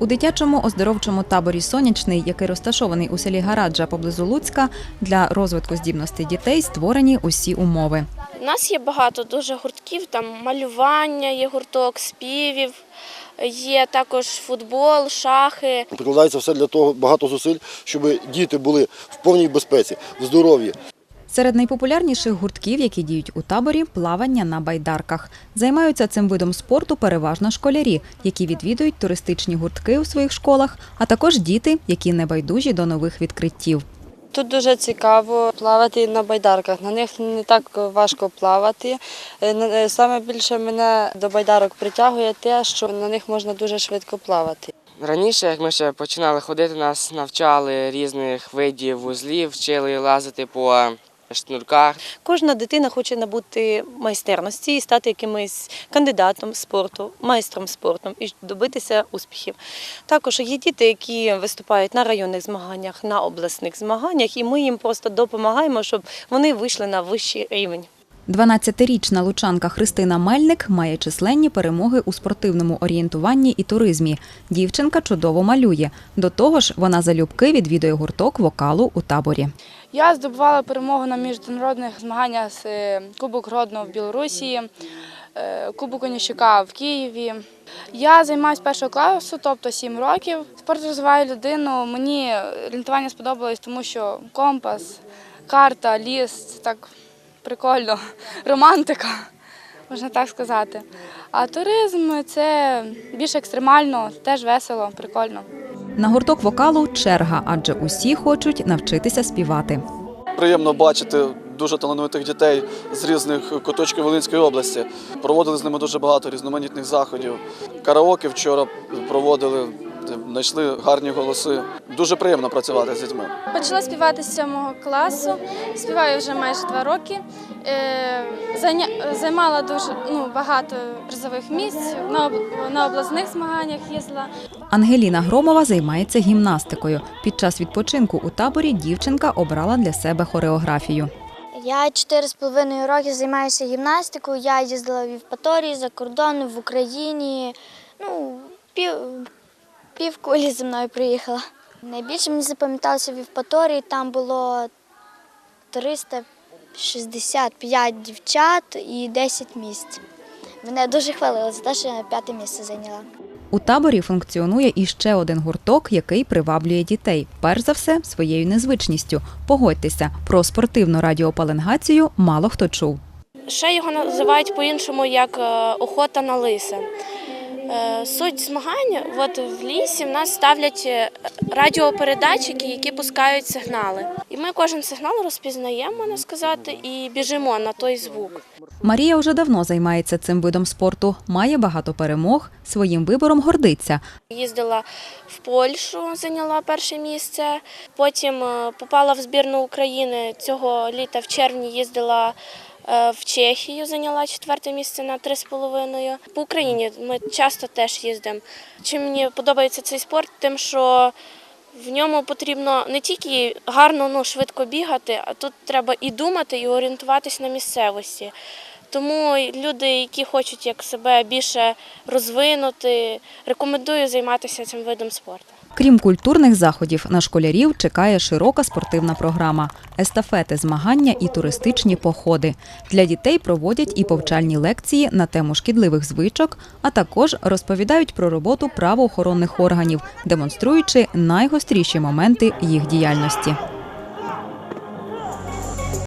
У дитячому оздоровчому таборі Сонячний, який розташований у селі Гараджа поблизу Луцька, для розвитку здібностей дітей створені усі умови. У нас є багато дуже гуртків, там малювання, є гурток співів, є також футбол, шахи. Прикладається все для того багато зусиль, щоб діти були в повній безпеці, в здоров'ї. Серед найпопулярніших гуртків, які діють у таборі, плавання на байдарках. Займаються цим видом спорту переважно школярі, які відвідують туристичні гуртки у своїх школах, а також діти, які не байдужі до нових відкриттів. Тут дуже цікаво плавати на байдарках. На них не так важко плавати. Е, е, Саме більше мене до байдарок притягує те, що на них можна дуже швидко плавати. Раніше, як ми ще починали ходити, нас навчали різних видів вузлів, вчили лазити по шнурках. Кожна дитина хоче набути майстерності і стати якимось кандидатом спорту, майстром спорту і добитися успіхів. Також є діти, які виступають на районних змаганнях, на обласних змаганнях, і ми їм просто допомагаємо, щоб вони вийшли на вищий рівень. 12-річна лучанка Христина Мельник має численні перемоги у спортивному орієнтуванні і туризмі. Дівчинка чудово малює. До того ж, вона залюбки відвідує гурток вокалу у таборі. Я здобувала перемогу на міжнародних змаганнях з е, Кубок Гродно в Білорусі, е, Кубок Оніщука в Києві. Я займаюся першого класу, тобто 7 років. Спорт розвиває людину. Мені орієнтування сподобалось, тому що компас, карта, ліс це так прикольно, романтика, можна так сказати. А туризм це більш екстремально, теж весело, прикольно. На гурток вокалу черга, адже усі хочуть навчитися співати. Приємно бачити дуже талановитих дітей з різних куточків Волинської області. Проводили з ними дуже багато різноманітних заходів. Караоке вчора проводили, знайшли гарні голоси. Дуже приємно працювати з дітьми. Почала співати з сьомого класу, співаю вже майже два роки. Е, Займала дуже ну, багато призових місць, на, на обласних змаганнях їздила. Ангеліна Громова займається гімнастикою. Під час відпочинку у таборі дівчинка обрала для себе хореографію. Я 4,5 роки займаюся гімнастикою. Я їздила в Євпаторії, за кордон, в Україні. Ну, пів, пів кулі зі мною приїхала. Найбільше мені запам'яталося в Євпаторії, там було 365 дівчат і 10 місць. Мене дуже хвалили за те, що я п'яте місце зайняла. У таборі функціонує іще один гурток, який приваблює дітей. Перш за все, своєю незвичністю. Погодьтеся, про спортивну радіопаленгацію мало хто чув. Ще його називають по-іншому як е, охота на лиса. Е, Суть змагань, от в лісі в нас ставлять е, радіопередатчики, які пускають сигнали. І ми кожен сигнал розпізнаємо, можна сказати, і біжимо на той звук. Марія вже давно займається цим видом спорту, має багато перемог, своїм вибором гордиться. Їздила в Польщу, зайняла перше місце. Потім е, попала в збірну України цього літа в червні їздила в Чехію, зайняла четверте місце на 3,5. По Україні ми часто теж їздимо. Чим мені подобається цей спорт, тим, що в ньому потрібно не тільки гарно ну, швидко бігати, а тут треба і думати, і орієнтуватись на місцевості. Тому люди, які хочуть як себе більше розвинути, рекомендую займатися цим видом спорту. Крім культурних заходів, на школярів чекає широка спортивна програма, естафети, змагання і туристичні походи. Для дітей проводять і повчальні лекції на тему шкідливих звичок, а також розповідають про роботу правоохоронних органів, демонструючи найгостріші моменти їх діяльності.